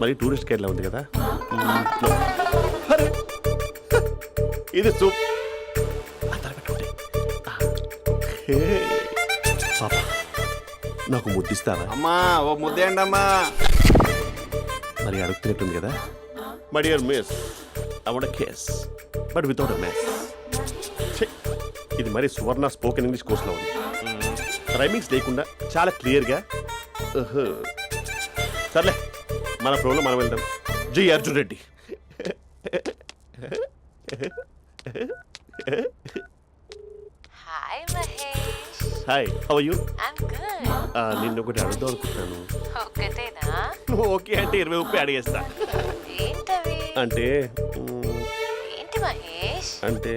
మరి టూరిస్ట్ గైడ్లా ఉంది కదా! ఇది సూప్! పాప నాకు ముద్దిస్తారా అమ్మా ఓ ముద్దేయండి అమ్మా మరి అడుగుతున్నట్టుంది కదా? My dear miss I want kiss but without a maths ఇది మరి సువర్ణ స్పోకెన్ ఇంగ్లీష్ కోర్సులో ఉంది. రైమింగ్స్ లేకుండా చాలా క్లియర్గా సర్లే మన ప్రోలో మనం వెళ్దాం. G Arjun Reddy. Hi Mahesh. Hi how you I'm good నిన్ను ఒకటి అడుగుదాం అనుకుంటున్నాను. ఒక్కటేనా నువ్వు ఓకే అంటే ఇరవై ముప్పై అడిగేస్తా. ఏంటవి? అంటే మ్, మహేష్. అంటే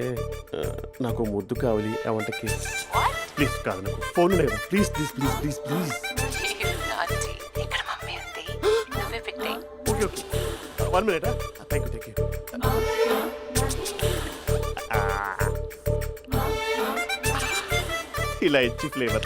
నాకు ముద్దు కావాలి I want kiss what please కాదు నాకు ఫోన్ లేదా. Please please please please please. Naughty ఇక్కడ మమ్మీ ఉంది? నువ్వే పెట్టే okay okay. One minute? Thank you thank you ఇలా ఇచ్చి flavour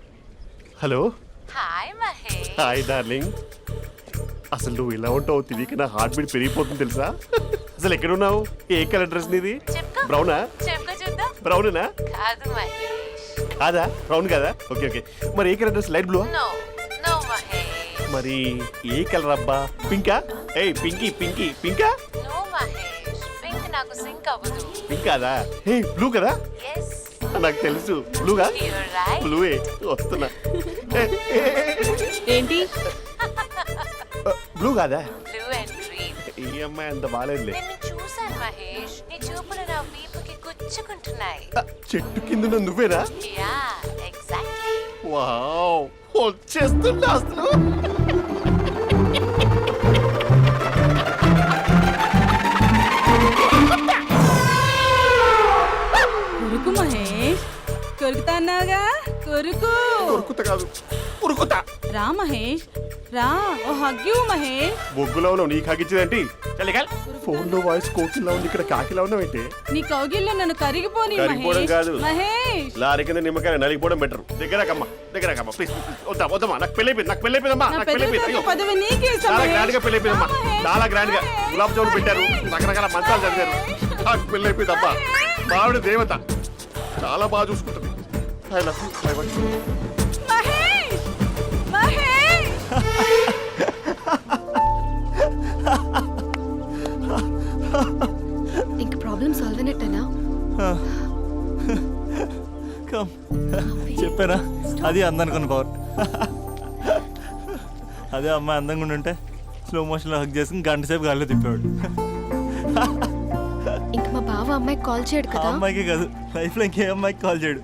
Hello. Hi Mahesh. Hi darling అసలు నువ్వు ఇలా ఉంటావు తిరిగి నా హార్ట్ బీట్ పెరిగిపోతుంది తెలుసా? అసలు ఎక్కడ ఉన్నావు ఏ కలర్ డ్రెస్ నీది? బ్రౌనా బ్రౌనేనా కాదు మహేష్. కాదా? బ్రౌన్ కదా? ఓకే ఓకే మరి ఏ colour dress light blue no no Mahesh. మరి ఏ కలర్ అబ్బా? పింకా ఏయ్ పింకీ పింకీ పింకా నో మహేష్. పింక్ నాకు సింక్ అవ్వదు. పింక్ కాదా? ఏ బ్లూ కదా? నాకు తెలుసు. బ్లూగా బ్లూవే వస్తున్నా. ఏంటి? బ్లూ కాదా? బ్లూ అండ్ గ్రీన్ ఈ అమ్మాయి అంత బాగాలేదులే నిన్ను చూశాను మహేష్. నీ చూపులు నా వీపుకి గుచ్చుకుంటున్నాయి. ఆ, చెట్టు కింద ఉన్న నువ్వేనా యా ఎగ్జాక్ట్లీ వావ్ వచ్చేస్తుందా అసలు? కొరుకు మహేష్ కొరుకుతా అన్నావుగా? ఉరుకుత కాదు. ఉరుకుతా రా మహేష్ రా. ఓ హగ్గు మహేష్. బొగ్గులో ఉన్నావు నీకు హగించిందేంటి చలికాల్ ఫోన్లో వాయిస్ కోకిలా ఉంది ఇక్కడ కాకిలా ఉన్నావు ఏంటి నీ కౌగిల్లో నన్ను కరిగిపోని కరిగిపోవడం మహేష్. కాదు. మహేష్. లారీ కింద నిమ్మకాయ నలిగిపోవడం బెటర్. దగ్గరకమ్మా దగ్గరకమ్మా ప్లీజ్ వద్దా వద్దమ్మా. నాకు పెళ్ళి అయిపోయింది నాకు పెళ్ళి అయిపోయిందమ్మా నా నాకు పెళ్ళి పెద్ద అయిపోయింది. అయ్యో. పదవి నీకే ఇస్తా, చాలా మహేష్. గ్రాండ్గా పెళ్ళి అయిపోయిందమ్మా. రా, మహేష్. చాలా గ్రాండ్గా. గులాబ్ జామున్ పెట్టారు. రకరకాల మంచాలు చదివారు. నాకు పెళ్ళి అయిపోయిందమ్మా. మావిడ దేవత. చాలా బాగా చూసుకుంటుంది. Love you. I want you. Mahesh Mahesh ఇంక ప్రాబ్లం సాల్వ్ అయినట్టేనా? కమ్ చెప్పారా? అది అందనుకున్న పవర్. అదే అమ్మాయి అందంగా ఉండుంటే స్లో మోషన్లో హక్ చేసుకుని గంట సేపు గాల్లో తిప్పేవాడు. ఇంక మా బావ అమ్మాయికి కాల్ చేయడు ఆ కదా అమ్మాయికే కాదు లైఫ్లో ఇంకే అమ్మాయికి కాల్ చేయడు.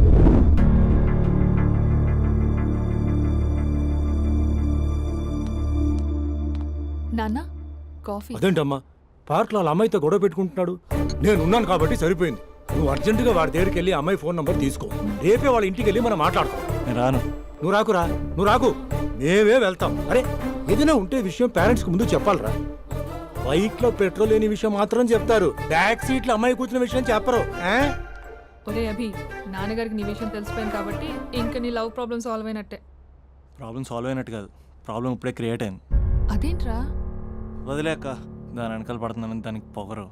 కాఫీ. అదేంటమ్మా? పార్క్లో వాళ్ళ అమ్మాయితో గొడవ పెట్టుకుంటున్నాడు. నేను ఉన్నాను కాబట్టి సరిపోయింది. నువ్వు అర్జెంటుగా వాడి దగ్గరికి వెళ్ళి అమ్మాయి ఫోన్ నంబర్ తీసుకో. రేపే వాళ్ళ ఇంటికి వెళ్ళి మనం మాట్లాడతాం. నేను రాను. నువ్వు రాకురా. నువ్వు రాకు. మేమే వెళ్తాం. అరే ఏదైనా ఉంటే విషయం పేరెంట్స్కి ముందు చెప్పాలరా. బైక్లో పెట్రోల్ లేని విషయం మాత్రం చెప్తారు. బ్యాక్ సీట్లో అమ్మాయి కూర్చున్న విషయం చెప్పరు. ఆ? ఒరే అభి నాన్నగారికి నీ విషయం తెలిసిపోయింది కాబట్టి ఇంకా నీ లవ్ ప్రాబ్లమ్ సాల్వ్ అయినట్టే. ప్రాబ్లం సాల్వ్ అయినట్టు కాదు. ప్రాబ్లం ఇప్పుడే క్రియేట్ అయింది. అదేంట్రా? వదిలేక దాని వెనకాల పడుతుందని దానికి పొగరు.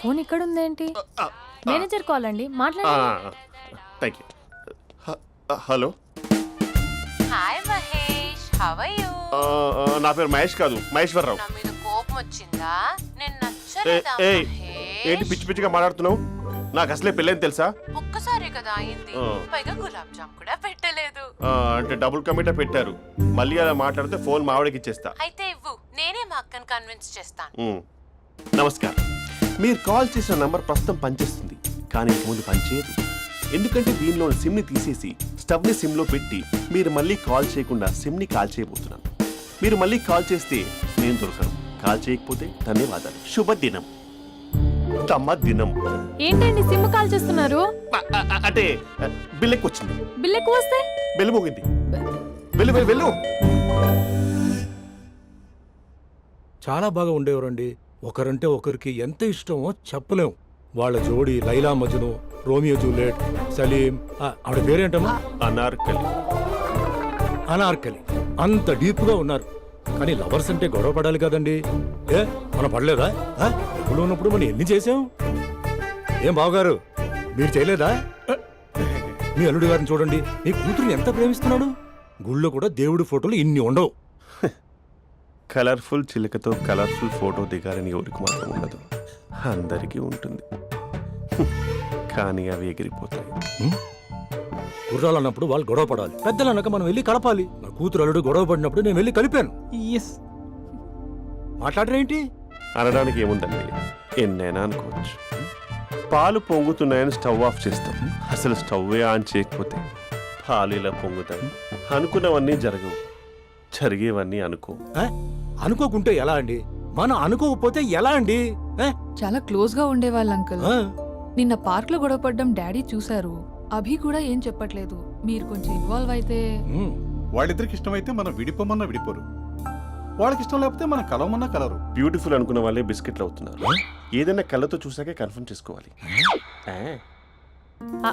ఫోన్ ఇక్కడ ఉందేంటి మేనేజర్ కాల్ అండి మాట్లాడండి thank you. Hello. Hi Mahesh how you? నా పేరు మహేష్ కాదు మహేశ్వరరావు. నా మీద కోపం వచ్చిందా? నేను నచ్చలేదా ఏంటి మహేష్? పిచ్చి పిచ్చిగా మాట్లాడుతున్నావు? నాకు అసలే పెళ్ళని తెలుసా? ఒక్కసారి కదా అయింది. పైగా గులాబ్ జామ్ కూడా పెట్టలేదు. అంటే డబుల్ కమిటా పెట్టారు. మళ్ళీ అలా మాట్లాడితే ఫోన్ మా ఆవిడకి ఇచ్చేస్తా. అయితే ఇవ్వు. నేనే మా అక్కని కన్విన్స్ చేస్తాను. నమస్కారం. మీరు కాల్ చేసిన నంబర్ ప్రస్తుతం పనిచేస్తుంది. కానీ ముందు పనిచేయదు. ఎందుకంటే దీనిలో సిమ్ని తీసేసి స్టవ్ని సిమ్లో పెట్టి మీరు మళ్ళీ కాల్ చేయకుండా సిమ్ని కాల్ చేయబోతున్నాను. మీరు మళ్ళీ కాల్ చేస్తే నేను దొరకను. కాల్ చేయకపోతే ధన్యవాదాలు. శుభదినం. దినం. ఏంటండి సిమ్ కాల్ చేస్తున్నారు? అంటే అ, బిల్ ఎక్కువ వచ్చింది బిల్ ఎక్కువ వస్తే? వెళ్ళు మోగింది వెళ్ళు వెళ్ళు వెళ్ళు. చాలా బాగా ఉండేవారండి. ఒకరంటే ఒకరికి ఎంత ఇష్టమో చెప్పలేం. వాళ్ళ జోడి లైలా మజ్ను రోమియో జూలియట్ సలీం ఆవిడ పేరేంటమ్మా? అనార్కలి. అనార్కలి. అంత డీప్గా ఉన్నారు. కానీ లవర్స్ అంటే గొడవ పడాలి కదండి. ఏ మనం పడలేదా? డబ్బులు ఉన్నప్పుడు మనం ఎన్ని చేసాం ఏం బావగారు మీరు చేయలేదా? మీ అల్లుడి గారిని చూడండి మీ కూతురుని ఎంత ప్రేమిస్తున్నాడు? గుళ్ళో కూడా దేవుడి ఫోటోలు ఇన్ని ఉండవు. కలర్ఫుల్ చిలుకతో కలర్ఫుల్ ఫోటో దిగాలని ఎవరికి మాత్రం ఉండదు. అందరికీ ఉంటుంది. కానీ అవి ఎగిరిపోతాయి. గుర్రాలు అన్నప్పుడు వాళ్ళు గొడవ పడాలి. పెద్దలు అన్నాక మనం వెళ్ళి కలపాలి. నా కూతురు అల్లుడు గొడవ పడినప్పుడు నేను వెళ్ళి కలిపాను. ఎస్ మాట్లాడరేంటి? అనడానికి ఏముందండి? ఎన్నైనా అనుకోవచ్చు. పాలు పొంగుతున్నాయని స్టవ్ ఆఫ్ చేస్తాం. అసలు స్టవ్ ఆన్ చేయకపోతే పాలు ఇలా పొంగుతాయి. అనుకున్నవన్నీ జరగవు. జరిగేవన్నీ అనుకో? అనుకోకుంటే ఎలా అండి? మనం అనుకోకపోతే ఎలా అండి? చాలా క్లోజ్గా ఉండేవాళ్ళు అంకుల్. ఆ? నిన్న పార్క్లో గొడవపడ్డం డాడీ చూశారు. అభి కూడా ఏం చెప్పట్లేదు. మీరు కొంచెం ఇన్వాల్వ్ అయితే ఉమ్. వాళ్ళిద్దరికి ఇష్టమైతే మనం విడిపోమన్నా విడిపోరు. వాళ్ళకి ఇష్టం లేకపోతే మనం కలవమన్నా కలరు. బ్యూటిఫుల్ అనుకున్న వాళ్ళే బిస్కెట్లు అవుతున్నారు. ఏదైనా కళ్ళతో చూసాకే కన్ఫర్మ్ చేసుకోవాలి. ఆ,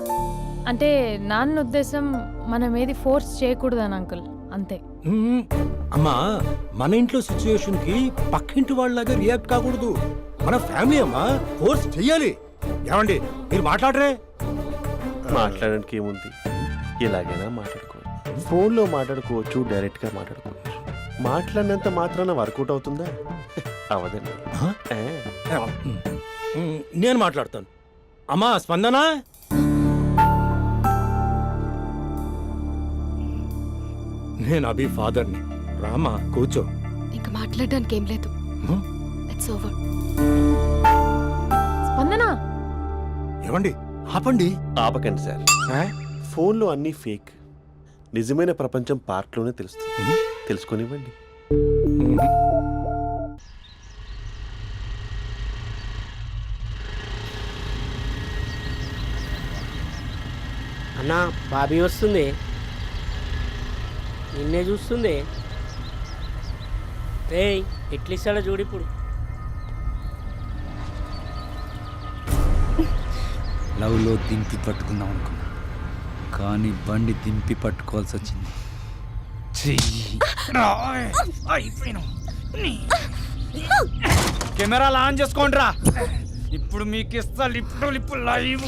అంటే నాన్న ఉద్దేశం మనం ఏది ఫోర్స్ చేయకూడదని అంకుల్. అంతే. అమ్మా మన ఇంట్లో సిచ్యుయేషన్కి పక్కింటి వాళ్ళలాగా రియాక్ట్ కాకూడదు. మన ఫ్యామిలీ అమ్మా ఫోర్స్ చెయ్యాలి. ఏమండి మీరు మాట్లాడరే? మాట్లాడడానికి ఏముంది? ఎలాగైనా మాట్లాడుకోవచ్చు ఫోన్లో మాట్లాడుకోవచ్చు డైరెక్ట్గా మాట్లాడుకోవచ్చు. మాట్లాడినంత మాత్రాన వర్కౌట్ అవుతుందా? అవదండి. నేను మాట్లాడతాను. అమ్మా స్పందన? నేను అభి ఫాదర్ని. రామా కూర్చో. ఇంకా మాట్లాడడానికి ఏం లేదు? ఇట్స్ ఓవర్ స్పందన? ఏమండి? ఆపండి. ఆపకండి సార్. ఫోన్లో అన్నీ ఫేక్. నిజమైన ప్రపంచం పార్ట్లోనే తెలుస్తుంది. తెలుసుకొనివ్వండి. అన్నా బాబీ వస్తుంది. నిన్నే చూస్తుంది. రేయ్ ఎట్లిస్తాడో చూడు ఇప్పుడు. లవ్లో దింపి పట్టుకుందాం అనుకున్నా. కానీ బండి దింపి పట్టుకోవాల్సి వచ్చింది. కెమెరాలు ఆన్ చేసుకోండిరా. ఇప్పుడు మీకు ఇస్తా లిప్పు లిప్పు లైవ్.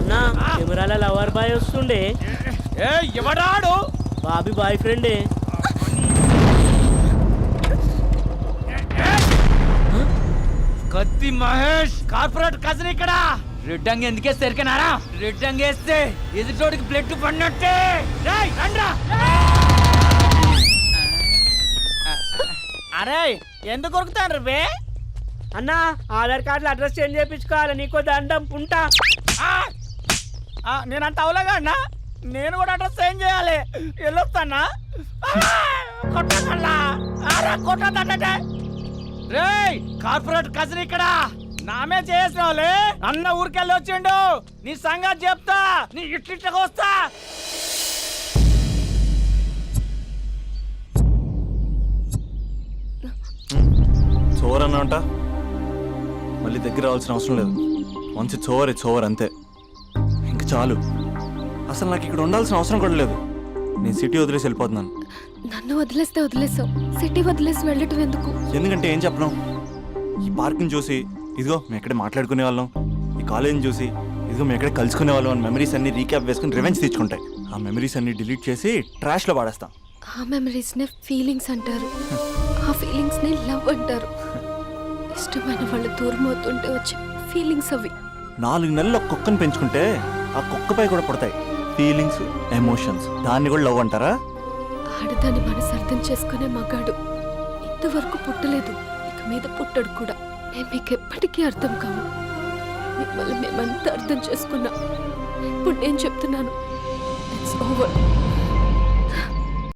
అన్నా కెమెరాల లవర్ బాయ్ వస్తుండే. ఏ ఎవడాడు? బాబీ బాయ్ ఫ్రెండే. కత్తి మహేష్! కార్పొరేట్ కజన్ ఇక్కడ! రెడ్ అంగి ఎందుకే సరికనారా రెడ్ అంగి వేస్తే ఎదుటోడికి బ్లడ్ పడినట్టే! రేయ్, రండ్రా. అరే ఎందుకు కొరుకుతాను రే అన్నా ఆధార్ కార్డులో అడ్రస్ చేంజ్ చేయించుకోవాలి నీకో దండం పుంటా నేనంత అవలేగా అన్నా? నేను కూడా అడ్రస్ ఏం చేయాలి. వెళ్ళొస్తానా కొట్టగల్లా కొట్టదంటే రేయ్ కార్పొరేట్ కజన్ ఇక్కడ. నామే చేసిన వాళ్ళే అన్న ఊరికెళ్ళి వచ్చిండు. నీ సంగతి చెప్తా. నీ ఇట్లిట్లకి వస్తా. చోర్ అన్నంట మళ్ళీ దగ్గర రావాల్సిన అవసరం లేదు. ఇట్స్ ఓవర్ అంతే. ఇంక చాలు. అసలు నాకు ఇక్కడ ఉండాల్సిన అవసరం కూడా లేదు. నేను సిటీ వదిలేసి వెళ్ళిపోతున్నాను. నన్ను వదిలేస్తే వదిలేసావు. సిటీ వదిలేసి వెళ్ళటం ఎందుకు? ఎందుకంటే ఏం చెప్పను? ఈ పార్క్ని చూసి ఇదిగో మేము ఎక్కడే మాట్లాడుకునే వాళ్ళం. ఈ కాలేజీని చూసి ఇదిగో మేము ఎక్కడే కలుసుకునే వాళ్ళం అని మెమరీస్ అన్ని రీక్యాప్ వేసుకుని రివెంజ్ తెచ్చుకుంటాయి ఆ మెమరీస్ అన్ని డిలీట్ చేసి ట్రాష్లో పాడేస్తాం ఆ మెమరీస్ నే ఫీలింగ్స్ అంటారు. ఆ ఫీలింగ్స్ నే లవ్ అంటారు. ఇష్టమైన వాళ్ళు దూరం అవుతుంటే వచ్చే ఫీలింగ్స్ అవి. నాలుగు నెలలు కుక్కను పెంచుకుంటే ఆ కుక్కపై కూడా పుడతాయి. ఫీలింగ్స్ ఎమోషన్స్ దాన్ని కూడా లవ్ అంటారా? ఆడదాని మనసు అర్థం చేసుకునే మగాడు. ఇంతవరకు పుట్టలేదు. ఇక మీద పుట్టడు కూడా. మేము మీకు ఎప్పటికీ అర్థం కాము మిమ్మల్ని మేమంతా అర్థం చేసుకున్నాం. ఇప్పుడు నేను చెప్తున్నాను. It's over